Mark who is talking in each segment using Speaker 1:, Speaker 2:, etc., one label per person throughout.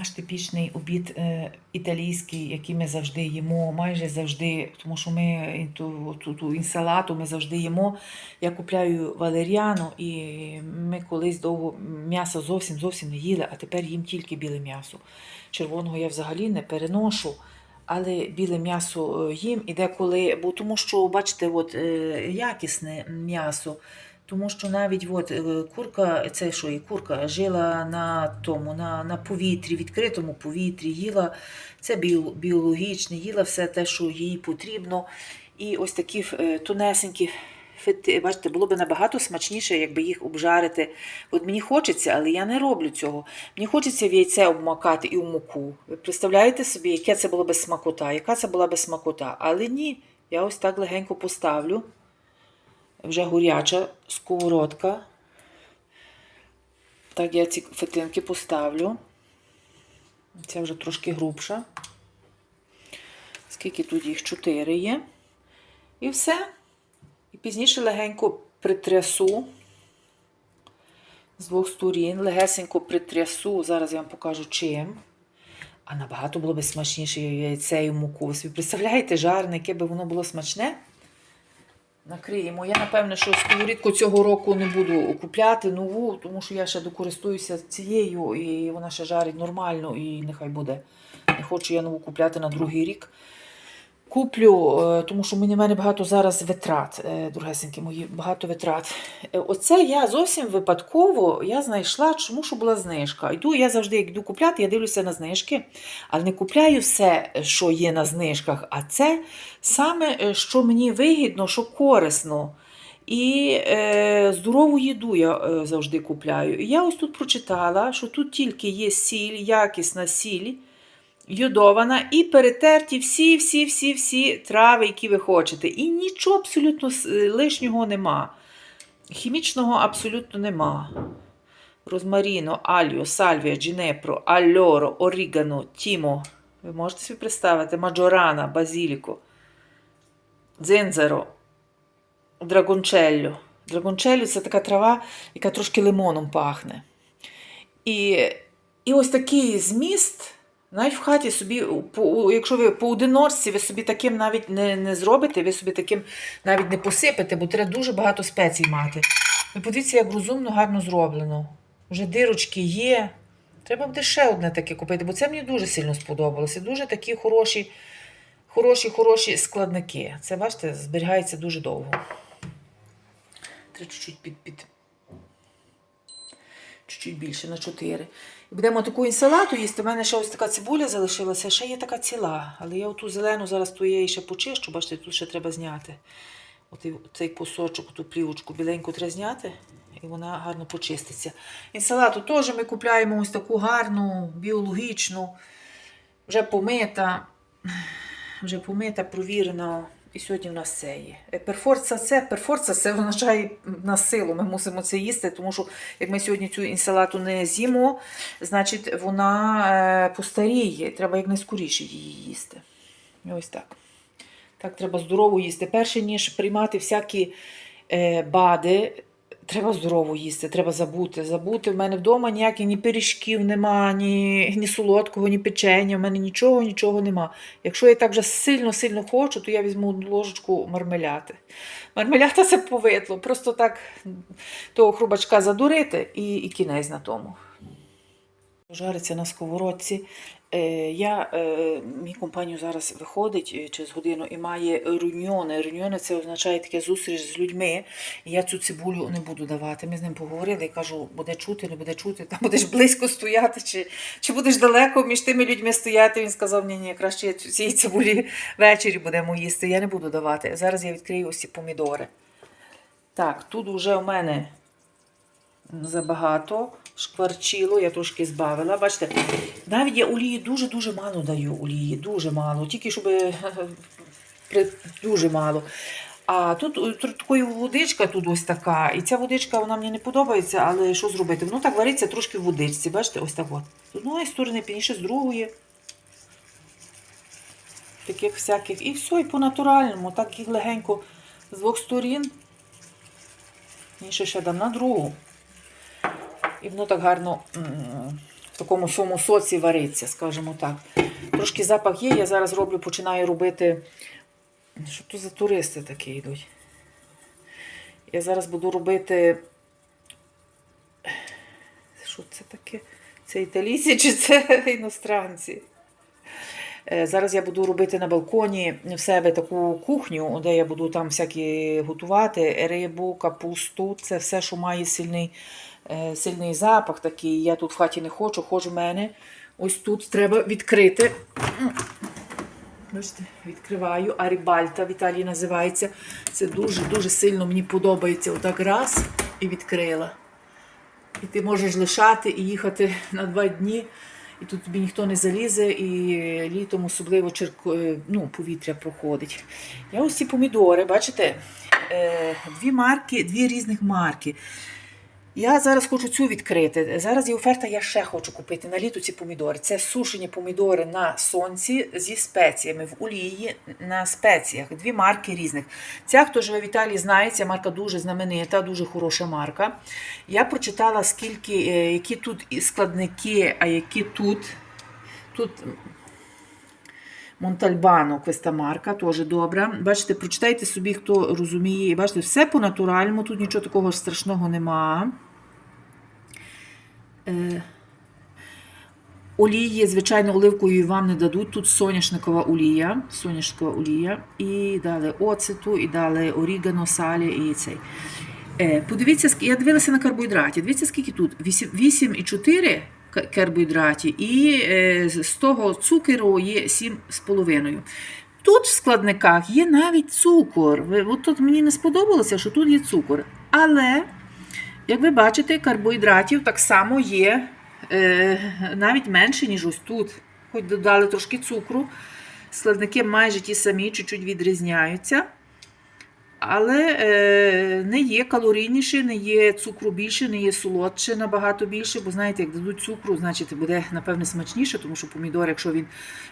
Speaker 1: наш типічний обід е, італійський, який ми завжди їмо, майже завжди, тому що ми ту, ту, ту інсалату ми завжди їмо. Я купляю валеріану, і ми колись довго м'ясо зовсім зовсім не їли, а тепер їм тільки біле м'ясо. Червоного я взагалі не переношу. Але біле м'ясо е, їм і деколи, бо тому що, бачите, от, е, якісне м'ясо. Тому що навіть от, е, курка, це що і курка жила на тому, на, на повітрі, відкритому повітрі, їла це біологічне, їла все те, що їй потрібно. І ось такі е, тонесенькі фети, бачите, було б набагато смачніше, якби їх обжарити. От мені хочеться, але я не роблю цього. Мені хочеться в яйце обмакати і в муку. Ви представляєте собі, яке це було би смакота, яка це була би смакота? Але ні, я ось так легенько поставлю вже горяча сковородка. Так, я ці фетинки поставлю. Це вже трошки грубша. Скільки тут їх? Чотири є. І все. І пізніше легенько притрясу з двох сторін. Легесенько притрясу. Зараз я вам покажу чим. А набагато було б смачніше яйце і муку. Ви представляєте, жарне, яке би воно було смачне? Накриємо. Я, напевне, що сковорідку цього року не буду купляти нову, тому що я ще докористуюся цією, і вона ще жарить нормально, і нехай буде. Не хочу я нову купляти на другий рік. Куплю, е, тому що мені мене багато зараз витрат, е, мої, багато витрат. Е, Оце я зовсім випадково я знайшла, чому що була знижка. Йду, я завжди, як йду купляти, я дивлюся на знижки, але не купляю все, що є на знижках, а це саме, що мені вигідно, що корисно. І е, здорову їду я е, завжди купляю. І я ось тут прочитала, що тут тільки є сіль, якісна сіль йодована і перетерті всі, всі, всі, всі трави, які ви хочете. І нічого абсолютно лишнього нема. Хімічного абсолютно нема. Розмаріно, альо, сальвія, джінепро, альоро, орігано, тімо. Ви можете собі представити? Маджорана, базіліко, дзинзеро, драгончелло. Драгончелло це така трава, яка трошки лимоном пахне. І, і ось такий зміст. Навіть в хаті собі, якщо ви поодиночці, ви собі таким навіть не, не зробите, ви собі таким навіть не посипете, бо треба дуже багато спецій мати. Ви подивіться, як розумно, гарно зроблено. Вже дирочки є. Треба буде ще одне таке купити, бо це мені дуже сильно сподобалося. Дуже такі хороші, хороші, хороші складники. Це, бачите, зберігається дуже довго. Треба чуть-чуть під, під, чуть-чуть більше на 4. І будемо таку інсалату їсти. У мене ще ось така цибуля залишилася, ще є така ціла. Але я оту зелену зараз ту я її ще почищу, бачите, тут ще треба зняти. От цей кусочок, ту плівочку біленьку треба зняти, і вона гарно почиститься. Інсалату теж ми купляємо ось таку гарну, біологічну, вже помита, вже помита, провірена. І сьогодні в нас це є. Перфорса Перфорца це, перфорца це означає на силу. Ми мусимо це їсти, тому що як ми сьогодні цю інсалату не з'їмо, значить вона е, постаріє. Треба якнайскоріше її їсти. Ось так. Так, треба здорово їсти. Перше, ніж приймати всякі е, БАДи, треба здорово їсти, треба забути. Забути. В мене вдома ніяких ні пиріжків нема, ні, ні солодкого, ні печення. В мене нічого, нічого нема. Якщо я так вже сильно-сильно хочу, то я візьму ложечку мармеляти. Мармелята це повидло. Просто так того хрубачка задурити і, і кінець на тому. Жариться на сковородці. Е, я, е, мій компанію зараз виходить е, через годину і має руньони. Руньони це означає таке зустріч з людьми. І я цю цибулю не буду давати. Ми з ним поговорили і кажу, буде чути, не буде чути, там будеш близько стояти, чи, чи будеш далеко між тими людьми стояти. Він сказав, ні, ні, краще я цієї цибулі ввечері будемо їсти. Я не буду давати. Зараз я відкрию ось помідори. Так, тут вже у мене забагато шкварчило, я трошки збавила. Бачите, навіть я олії дуже-дуже мало даю олії, дуже мало, тільки щоб е, дуже мало. А тут, е, тут такої водичка тут ось така. І ця водичка вона мені не подобається, але що зробити? Воно так вариться трошки в водичці. Бачите, ось так от. З одної сторони, пізніше з другої. Таких всяких. І все, і по-натуральному. Так їх легенько з двох сторін. Інше ще дам на другу. І воно так гарно в такому суму соці вариться, скажімо так. Трошки запах є, я зараз роблю, починаю робити. Що то за туристи такі йдуть? Я зараз буду робити. Що це таке? Це італійці чи це іностранці? Е, Зараз я буду робити на балконі в себе таку кухню, де я буду там всякі готувати рибу, капусту. Це все, що має сильний, е, сильний запах такий. Я тут в хаті не хочу, хоч в мене. Ось тут треба відкрити. Бачите, відкриваю. Арібальта в Італії називається. Це дуже-дуже сильно мені подобається. Отак раз і відкрила. І ти можеш лишати і їхати на два дні, і тут тобі ніхто не залізе, і літом особливо черко, е, ну, повітря проходить. Я ось ці помідори, бачите, е, дві марки, дві різних марки. Я зараз хочу цю відкрити. Зараз є оферта, я ще хочу купити на літо ці помідори. Це сушені помідори на сонці зі спеціями в олії на спеціях. Дві марки різних. Ця, хто живе в Італії, знає, ця марка дуже знаменита, дуже хороша марка. Я прочитала, скільки, е, які тут складники, а які тут. Тут Монтальбано, questa марка, теж добра. Бачите, прочитайте собі, хто розуміє. Бачите, все по-натуральному, тут нічого такого страшного нема. Е, олії, звичайно, оливкової вам не дадуть. Тут соняшникова олія. Соняшникова олія. І дали оцету, і дали орігано, салі і цей. Е, подивіться, я дивилася на карбоїдраті. Дивіться, скільки тут? 8,4 ка- карбоїдраті, і е, з того цукеру є 7,5. Тут в складниках є навіть цукор. От тут мені не сподобалося, що тут є цукор. Але, як ви бачите, карбоїдратів так само є е, навіть менше, ніж ось тут. Хоч додали трошки цукру. Складники майже ті самі, чуть-чуть відрізняються. Але е, не є калорійніше, не є цукру більше, не є солодше набагато більше, бо знаєте, як дадуть цукру, значить буде напевне смачніше, тому що помідор, якщо він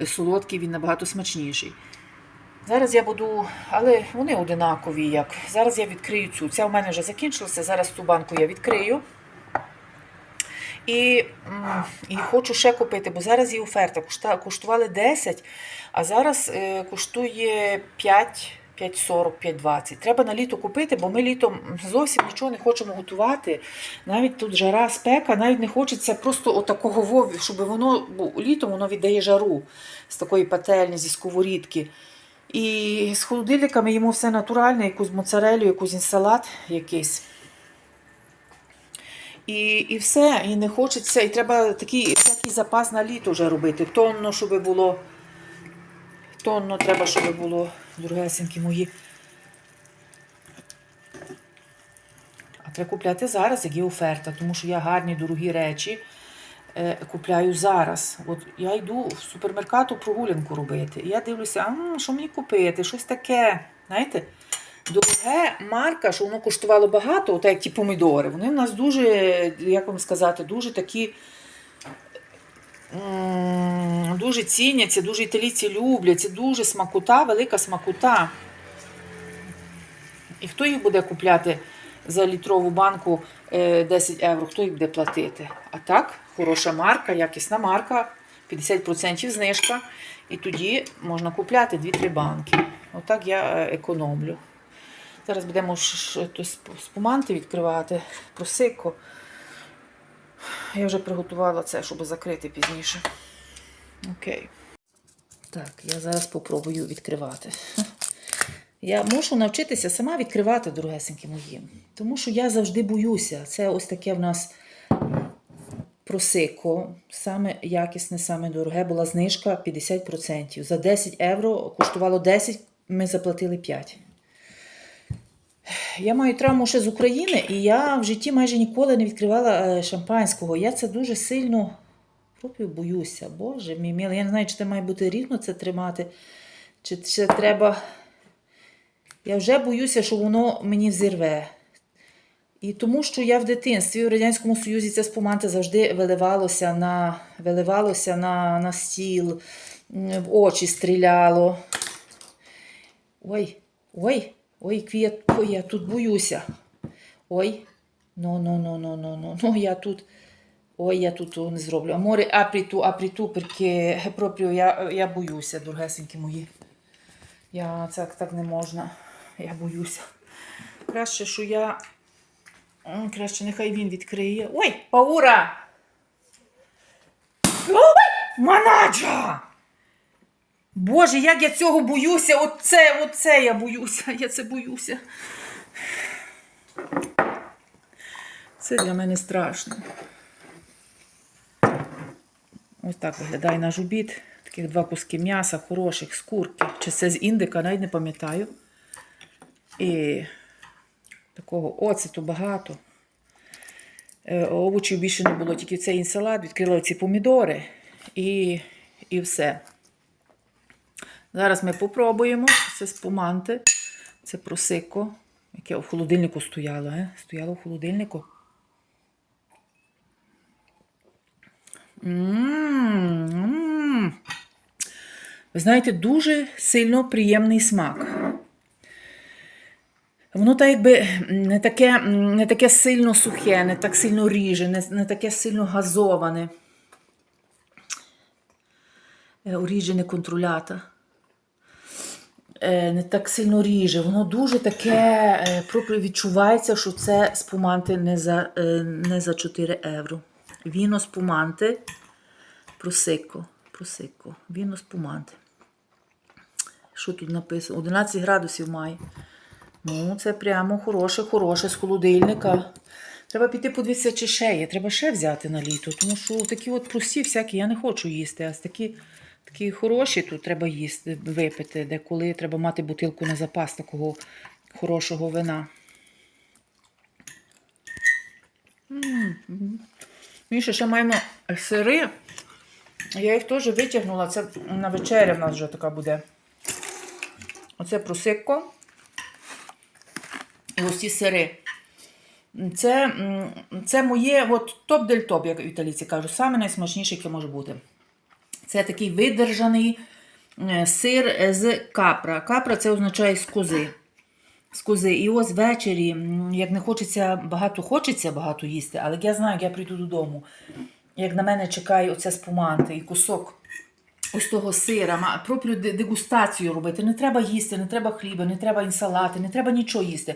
Speaker 1: е, солодкий, він набагато смачніший. Зараз я буду, але вони одинакові. як. Зараз я відкрию цю. Ця у мене вже закінчилася. Зараз цю банку я відкрию. І, і хочу ще купити, бо зараз є оферта. Коштували 10, а зараз е, коштує 5. 5,40, 5,20. Треба на літо купити, бо ми літом зовсім нічого не хочемо готувати. Навіть тут жара, спека, навіть не хочеться просто отакого вові, щоб воно, літом воно віддає жару з такої пательні, зі сковорідки. І з холодильниками їмо все натуральне, якусь моцарелю, якусь салат якийсь. І, і все, і не хочеться, і треба такий всякий запас на літо вже робити. Тонно, щоб було. Тонно треба, щоб було, дорогесенькі мої. А треба купляти зараз, як є оферта, тому що я гарні дорогі речі е, купляю зараз. От я йду в супермеркату прогулянку робити. І я дивлюся, а що мені купити? Щось таке. Знаєте? Дороге марка, що воно коштувало багато, от як ті помідори. Вони в нас дуже, як вам сказати, дуже такі. Дуже ціняться, дуже італійці люблять. Це дуже смакота, велика смакота. І хто їх буде купляти за літрову банку е, 10 євро? Хто їх буде платити? А так, хороша марка, якісна марка, 50% знижка. І тоді можна купляти 2-3 банки. Отак я е, економлю. Зараз будемо спуманти відкривати, просико. Я вже приготувала це, щоб закрити пізніше. Окей. Так, я зараз попробую відкривати. Я мушу навчитися сама відкривати, дорогесенькі мої. Тому що я завжди боюся. Це ось таке в нас просико. Саме якісне, саме дороге. Була знижка 50%. За 10 євро коштувало 10, ми заплатили 5. Я маю травму ще з України, і я в житті майже ніколи не відкривала е, шампанського. Я це дуже сильно пропів боюся. Боже мій милий, я не знаю, чи це має бути рівно це тримати, чи це треба. Я вже боюся, що воно мені взірве. І тому, що я в дитинстві в Радянському Союзі ця спуманта завжди виливалося на, виливалося на, на стіл, в очі стріляло. Ой, ой, ой, квіт, ой, я тут боюся. Ой, ну, ну, ну, ну, ну, ну, ну, я тут. Ой, я тут не зроблю. Аморе, апрі ту, апрі ту, perché я, я боюся, дорогесенькі мої. Я так, так не можна. Я боюся. Краще, що я. Краще, нехай він відкриє. Ой, Паура! Ой, манаджа! Боже, як я цього боюся! Оце, оце я боюся. Я це боюся. Це для мене страшно. Ось так виглядає наш обід. Таких два куски м'яса, хороших, з курки. Чи це з індика, навіть не пам'ятаю. І такого оцету багато. Е, Овочів більше не було, тільки цей салат, відкрила ці помідори і, і все. Зараз ми попробуємо. Це спуманти, це просико, яке в холодильнику стояло. Е? Стояло в холодильнику. Ви знаєте, дуже сильно приємний смак. Воно так якби не таке, не таке сильно сухе, не так сильно ріже, не, не таке сильно газоване. Е, Оріджене контролята. Е, Не так сильно ріже. Воно дуже таке, е, відчувається, що це спуманти не за, е, не за 4 євро. Віно спуманти. Просико. Просико. Віно спуманти. Що тут написано? 11 градусів має. Ну, це прямо хороше, хороше з холодильника. Треба піти подивитися, чи ще є. Треба ще взяти на літо, тому що такі от прості всякі я не хочу їсти, а такі, такі хороші тут треба їсти, випити, де коли треба мати бутилку на запас такого хорошого вина. М, м. Міша, ще маємо сири. Я їх теж витягнула. Це на вечеря в нас вже така буде. Оце просикко. І ось ці сири. Це, це моє от, топ дель топ, як італійці кажуть, саме найсмачніше, яке може бути. Це такий видержаний е, сир з капра. Капра це означає з кози. З кози. І ось ввечері, як не хочеться багато, хочеться багато їсти, але я знаю, як я прийду додому. Як на мене чекає оця спуманти і кусок ось того сира, пропрю дегустацію робити. Не треба їсти, не треба хліба, не треба інсалати, не треба нічого їсти.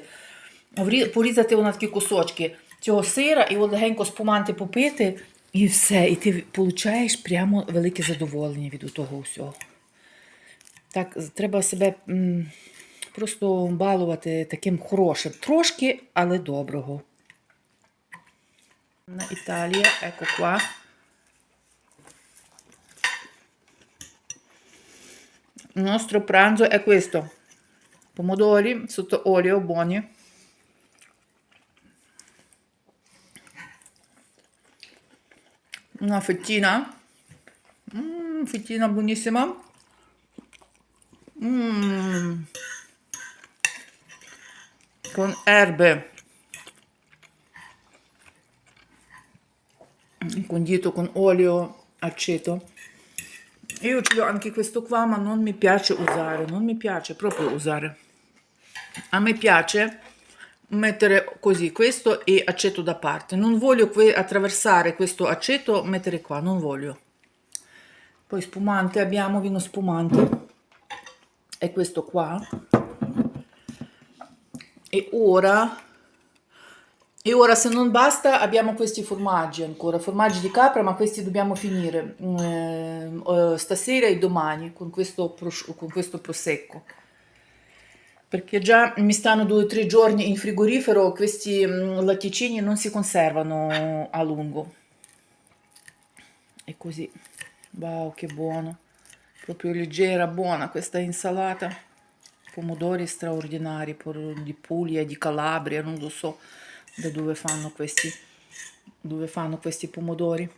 Speaker 1: Порізати на такі кусочки цього сира і от легенько спуманти попити, і все. І ти получаєш прямо велике задоволення від того всього. Так, треба себе просто балувати таким хорошим. Трошки, але доброго. На Італія. Il nostro pranzo è questo. Pomodori sotto olio buoni. Una fettina. Mm, fettina buonissima. Mm. Con erbe. Condito con olio aceto. Io ce l'ho anche questo qua, ma non mi piace usare, non mi piace proprio usare. A me piace mettere così questo e aceto da parte. Non voglio attraversare questo aceto, mettere qua, non voglio. Poi spumante, abbiamo vino spumante. E questo qua. E ora e ora se non basta abbiamo questi formaggi ancora, formaggi di capra, ma questi dobbiamo finire mm, eh, stasera e domani con questo, con questo prosecco. Perché già mi stanno due o tre giorni in frigorifero, questi mm, latticini non si conservano a lungo. E così, wow che buono, proprio leggera, buona questa insalata. Pomodori straordinari di Puglia, di Calabria, non lo so da dove fanno questi, dove fanno questi pomodori.